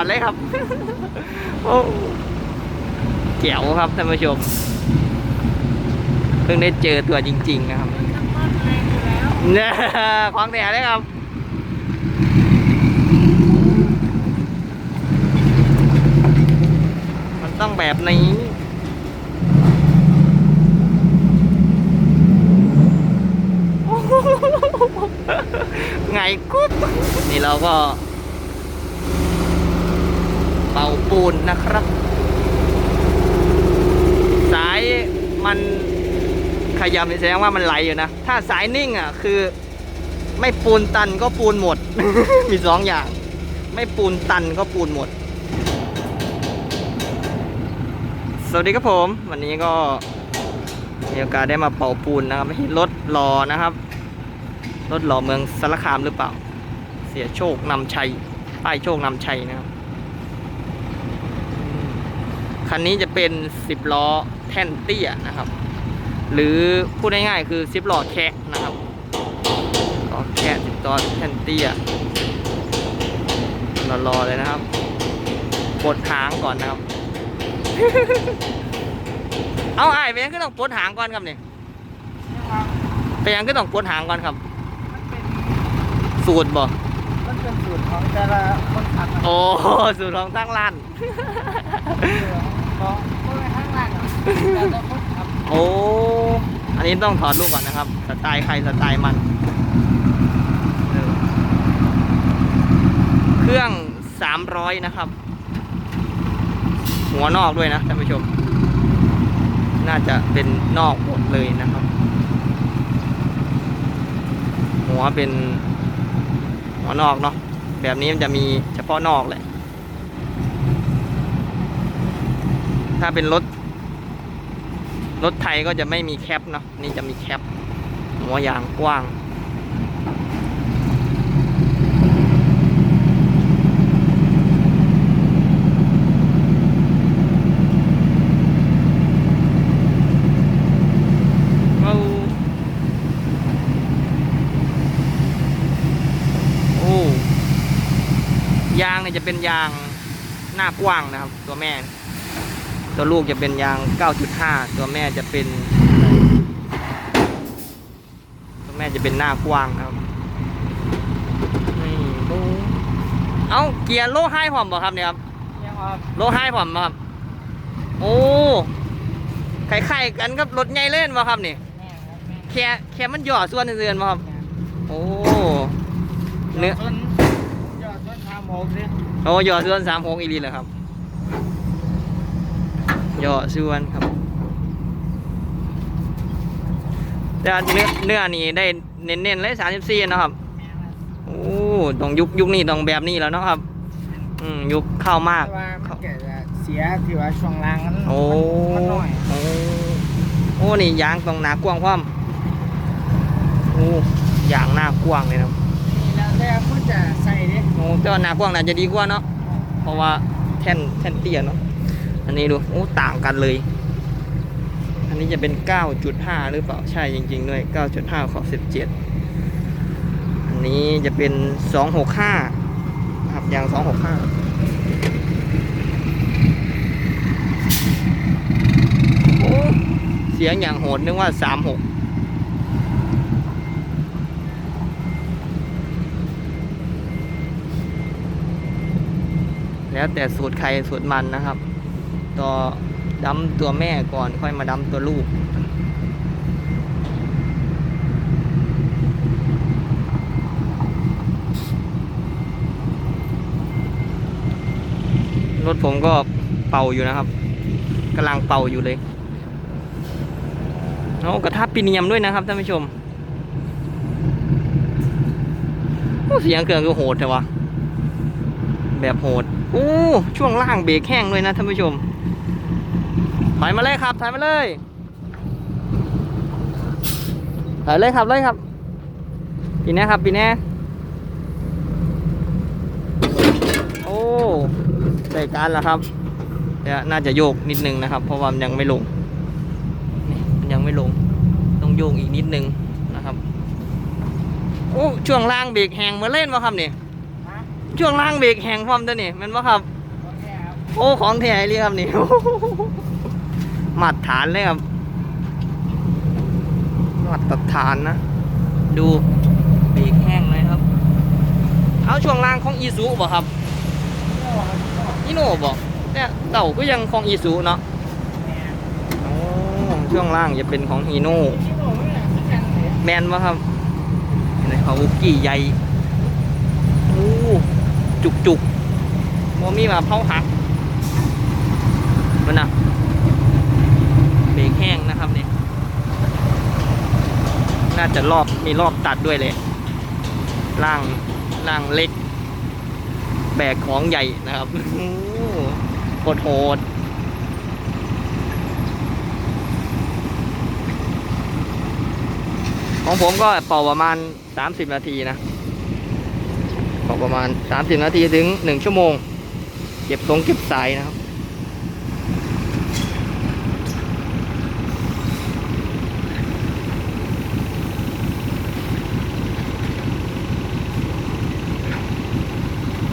อดเลยครับ โอ้เจ๋วครับท่านผู้ชม เพิ่งได้เจอตัวจริง ๆ นะครับน้ำมันแรงอยู่แล้วเนี่ยของแท้เลยครับมันต้องแบบนี้ไงกุ๊บนี่เราก็ ปูนนะครับ สายมันขยับนี่แสดงว่ามันไหลอยู่นะ ถ้าสายนิ่งอะคือ ไม่ปูนตันก็ปูนหมด มีสองอย่าง ไม่ปูนตันก็ปูนหมด สวัสดีครับผม วันนี้ก็มีโอกาสได้มาเป่าปูนนะครับให้รถรอนะครับ รถหล่อเมืองสารคามหรือเปล่า เสียโชคนำชัยป้ายโชคนำชัยนะครับ คันนี้จะเป็น 10 ล้อแท่นเตี้ยนะครับ หรือพูดง่ายๆคือ 10 ล้อแคะนะครับล้อแคะ10ล้อแท่นเตี้ยรอๆเลยนะครับปลดหางก่อนนะครับ เอาไอ้ายไปยังก็ต้องปลดหางก่อนครับนี่นะครับไปยังก็ต้องปลดหางก่อนครับมันเป็นสูตรบ่มันเป็นสูตรของแต่ละคนขับนะโอ้สูตรของตั้งร้าน ของคนในข้างล่างอะแต่ละคนขับโอ้ อันนี้ต้องถอดรูปก่อนนะครับ สไตล์ใครสไตล์มัน เครื่อง 300 นะครับ หัวนอกด้วยนะท่านผู้ชม น่าจะเป็นนอกหมดเลยนะครับ หัวเป็นหัวนอกเนาะ แบบนี้มันจะมีเฉพาะนอกแหละ ถ้าเป็นรถ รถไทยก็จะไม่มีแคปเนาะนี่จะมีแคป หัวยางกว้างเอาโอ้ยางเนี่ยจะเป็นยางหน้ากว้างนะครับ ตัวแม่ ตัวลูกจะเป็นยาง 9.5 ตัวแม่จะเป็น ตัวแม่จะเป็นหน้ากว้างนะครับนี่โอ้เอาเกียร์โลไฮพร้อมบ่ครับเนี่ยครับยังว่าโลไฮพร้อมบ่ครับ โอ้ไข่ๆกันกับรถใหญ่เล่นบ่ครับนี่แม่ครับแม่แค่แค่มันหย่อส่วนอื่นๆบ่ครับ โอ้เนื้อยอดต้นยอดต้นทำหกสิโอ้หย่อส่วนสามหกอีรีเลยครับห ย่อส่วนครับ แต่เนื้อเนื้อนี่ได้เน้นๆเลยสามสิบสี่นาะครับแม่ครับโอ้ต้องยุคยุคนี้ต้องแบบนี้แล้วเนาะครับ อืมยุคเข้ามาก แต่ว่ามันเกิดจากเสียที่ว่าช่วงล่างมันโอ้มันน้อยโอ้โอ้นี่ยางตรงหนากว้างพร้อมโอ้ยางหน้ากว้างเลยนะครับนี่แล้วแต่คนจะใส่ดิโอ้แต่ว่าหนากว้างน่าจะดีกว่าเนาะเพราะว่าแท่นแท่นเตี้ยเนาะ อันนี้ดูโอ้ต่างกันเลย อันนี้จะเป็น 9.5 หรือเปล่า ใช่จริง ๆ ด้วย 9.5 ขอบ 17 อันนี้จะเป็น 265 ครับยาง 265โอ้เสียงอย่างโหดนึกว่า36แล้วแต่สูตรใครสูตรมันนะครับ ตัวดำตัวแม่ก่อนค่อยมาดำตัวลูก รถผมก็เป่าอยู่นะครับกำลังเป่าอยู่เลยโอ้กระทะปีเนียมด้วยนะครับท่านผู้ชมเสียงเครื่องก็โหดแต่วะแบบโหด โอ้ ช่วงล่างเบรกแห้งเลยนะท่านผู้ชม ถอยมาเลยครับถอยมาเลยถอยเลยครับเลยครับปีแน่ครับปีแน่โอ้ได้การแล้วครับแต่น่าจะโยกนิดนึงนะครับ เพราะว่ามันยังไม่ลงนี่มันยังไม่ลง ต้องโยกอีกนิดนึงนะครับโอ้ช่วงล่างเบรกแห้งเหมือนเล่นวะครับเนี่ยฮะช่วงล่างเบรกแห้งพร้อมตัวนี่แมันว่าครับโอเคครับ โอ้ของแท้เลยครับนี่ มาตรฐานเลยครับ มาตรฐานนะ ดูเบรกแห้งเลยครับ เอาช่วงล่างของอีซูบ่ครับอีโน่บ่เนี่ยเต่าก็ยังของอีซูเนาะช่วงล่างจะเป็นของฮีโน่ที่โน่เนี่ยคือกันเลยแมนวะครับในเขาบุกกี้ใหญ่โอ้จุกจุกโมมีมาเผาหักมันนะ แห้งนะครับเนี่ยน่าจะรอบมีรอบตัดด้วยเลยล่างล่างเล็ก แบกของใหญ่นะครับโหดโหดของผมก็เป่าประมาณ 30 นาทีนะเป่าประมาณ 30 นาทีถึง 1 ชั่วโมง เก็บทรงเก็บสายนะครับ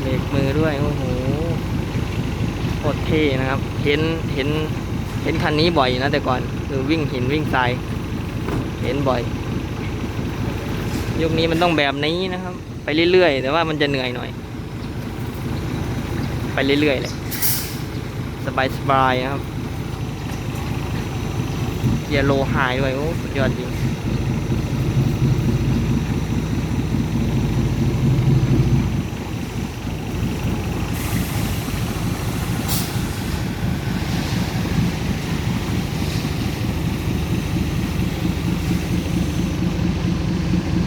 เบรกมือด้วย โอ้โหโค ตรเท่นะครับ เห็นเห็นเห็นคันนี้บ่อยนะแต่ก่อนคือวิ่งหินวิ่งทรายเห็นบ่อย ยุคนี้มันต้องแบบนี้นะครับ ไปเรื่อยๆ แต่ว่ามันจะเหนื่อยหน่อย ไปเรื่อยๆเลยสบายๆนะครับเยร์โลไฮด้วยโอ้สุดยอดจริง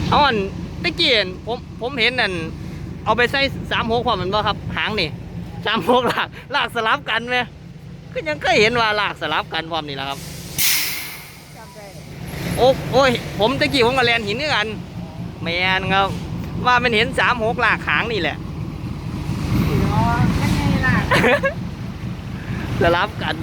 เอาอันตะ เกียนผมผมเห็นนั่นเอาไปใส่สามหกความมันบ่ครับ หางนี่สามหกลากลากสลับกันไหมก็ยังเคยเห็นว่าลากสลับกันความนี่แหละครับจำได้โอ้โอ้ยผมตะกี้ผมกับแลนหินด้วยกันแมนครับ ว่ามันเห็นสามหกลากหางนี่แหละอ๋อแค่ไงล่ะสลับกัน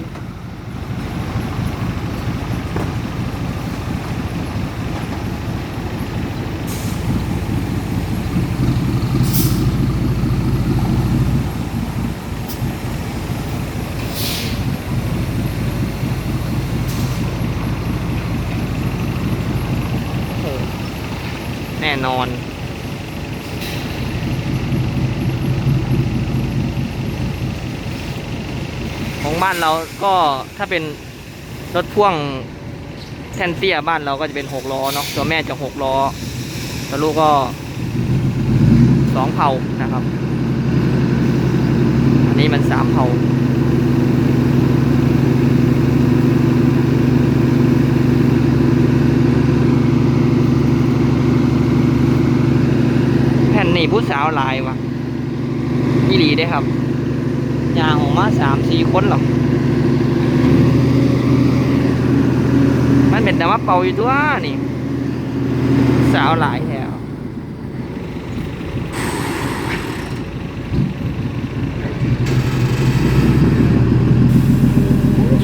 น่นอน ของบ้านเราก็ถ้าเป็นรถพ่วงแทนเตี้ยบ้านเราก็จะเป็นหกล้อเนาะตัวแม่จะหกล้อตัวลูกก็สองเผานะครับ อันนี้มันสามเผาแผ่นนี่ผู้ สาวหลายวะอีหลีได้ครับยางออกมาสามสี่คนหรอกมันเป็นแต่ว่าเป่าอยู่ตัวนี่ สาวหลายแถว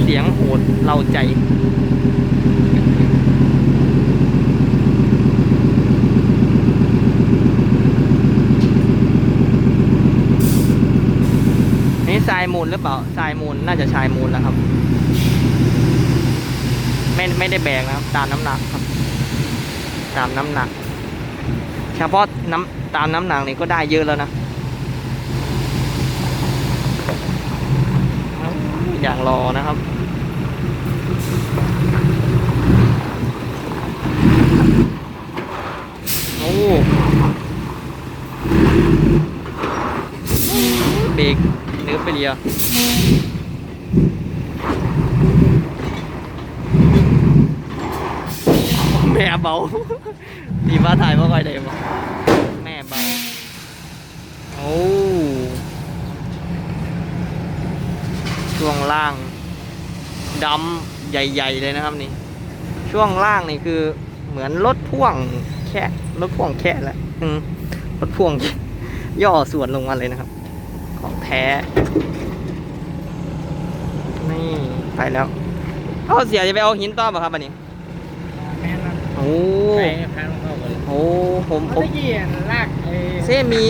เสียงโหดเล่าใจ ทรายมูลหรือเปล่าทรายมูลน่าจะชายมูลนะครับ ไม่ไม่ได้แบกนะครับ ตามน้ำหนักครับ ตามน้ำหนัก เฉพาะน้ำตามน้ำหนักนี่ก็ได้เยอะแล้วนะอย่างรอนะครับ โอ้เบรก เดียแม่เบาดีมาถ่ายว่าค่อยได้บ่แม่เบาโอ้ช่วงล่างดำใหญ่ ๆ เลยนะครับนี่ ช่วงล่างนี่คือเหมือนรถพ่วงแค่รถพ่วงแค่แหละรถพ่วงย่อส่วนลงมาเลยนะครับ ของแท้ นี่ไปแล้วเอาเสียจะไปเอาหินต่อป่ะครับอันนี้แม่นมันโอ้ไปพาลงเข้าไปเลยโอ้ผมผเขามตะกี้ลากไอ้เซมี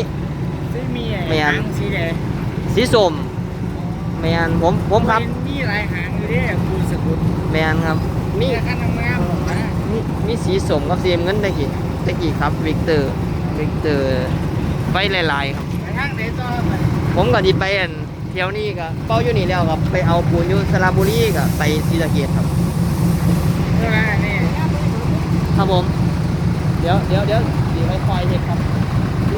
ซื้อมีไอ้แม่นหางสีแดงสีส้มแมนผมผมครับมีหลายหางอยู่เด้คุณสกุลแมนครับมีมีขั้นงามๆหรอกนะมีมีสีส้มกับสีน้ำเงินตะกี้ตะกี้ครับวิกเตอร์วิกเตอร์ไฟลายๆครับ ไปทางไหนต่อไป ผมก็ดีไปอันเที่ยวนี้ก็เป้าอยู่นี่แล้วครับไปเอาปูนอยู่สระบุรีก็ไปศรีสะเกษครับเท่าไหร่นี่ครับผมเดี๋ยวเดี๋ยวเดี๋ยวดีค่อยๆเช็คครับมี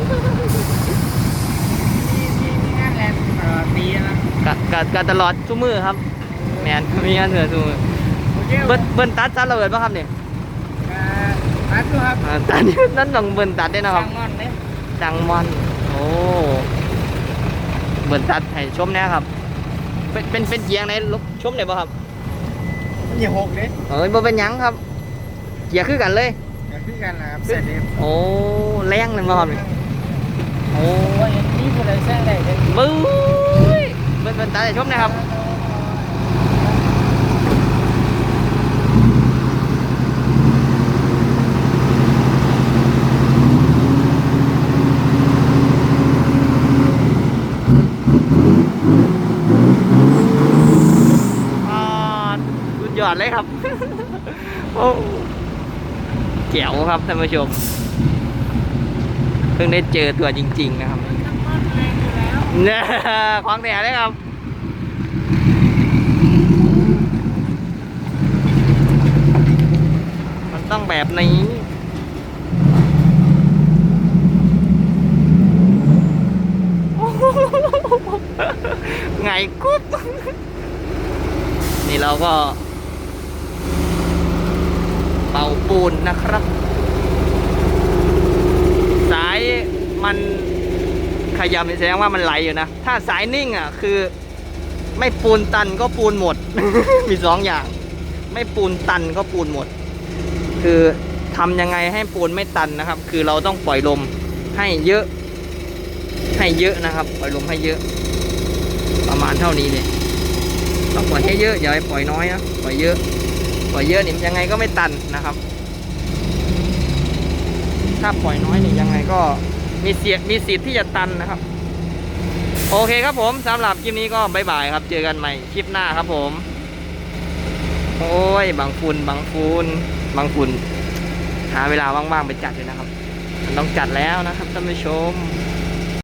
มีมีงานแลนด์ตลอดปีนะกะกะกะตลอดทุกมือครับ แมนมีงานเถื่อนทุกมือโอเคเบิ้ลเบิ้ลตัดตัดระเบิดป่ะครับเนี่ยอ่าตัดดูครับอ่าตัดนั่นต้องเบิ้ลตัดด้วยนะครับสั่งงอนเนี่ยจังมอนโอ้ เบิ้ลตัดให้ชมแน่ครับ เป็นเป็นเป็นเกียงไหนลุกชมได้ป่ะครับมันอย่าหกเด้เอ้ยบ่เป็นหยังครับ เกียร์คือกันเลย อย่าคือกันนะครับเสร็จเด็โอ้แรงนั่นป่ะครับนี่โอ้โอ้ยอย่างนี้ผู้ใดแซงได้เลยบึ้ยเบิ้ลเบิ้ลตัดให้ชมนะครับ อ่าสุดย อดเลยครับ โอ้เจ๋วครับท่านผู้ชม เพิ่งได้เจอตัวจริง ๆ นะครับเนี่ยของแถเลยครับมันต้องแบบนี้ไงกุ๊บนี่เราก็ เป่าปูนนะครับ สายมันขยับนี่แสดงว่ามันไหลอยู่นะ ถ้าสายนิ่งอะคือ ไม่ปูนตันก็ปูนหมด มีสองอย่าง ไม่ปูนตันก็ปูนหมด คือทำยังไงให้ปูนไม่ตันนะครับ คือเราต้องปล่อยลมให้เยอะ ให้เยอะนะครับ ปล่อยลมให้เยอะ ประมาณเท่านี้เนี่ยต้องปล่อยให้เยอะอย่าให้ปล่อยน้อยนะปล่อยเยอะ ปล่อยเยอะนี่ยังไงก็ไม่ตันนะครับ ถ้าปล่อยน้อยนี่ยังไงก็มีเสียมีสิทธิ์ที่จะตันนะครับ โอเคครับผมสำหรับคลิปนี้ก็บายบายครับ เจอกันใหม่คลิปหน้าครับผม โอ้ยบางฝุ่นบางฝุ่นบางฝุ่นหาเวลาว่างๆไปจัดเลยนะครับ มันต้องจัดแล้วนะครับท่านผู้ชม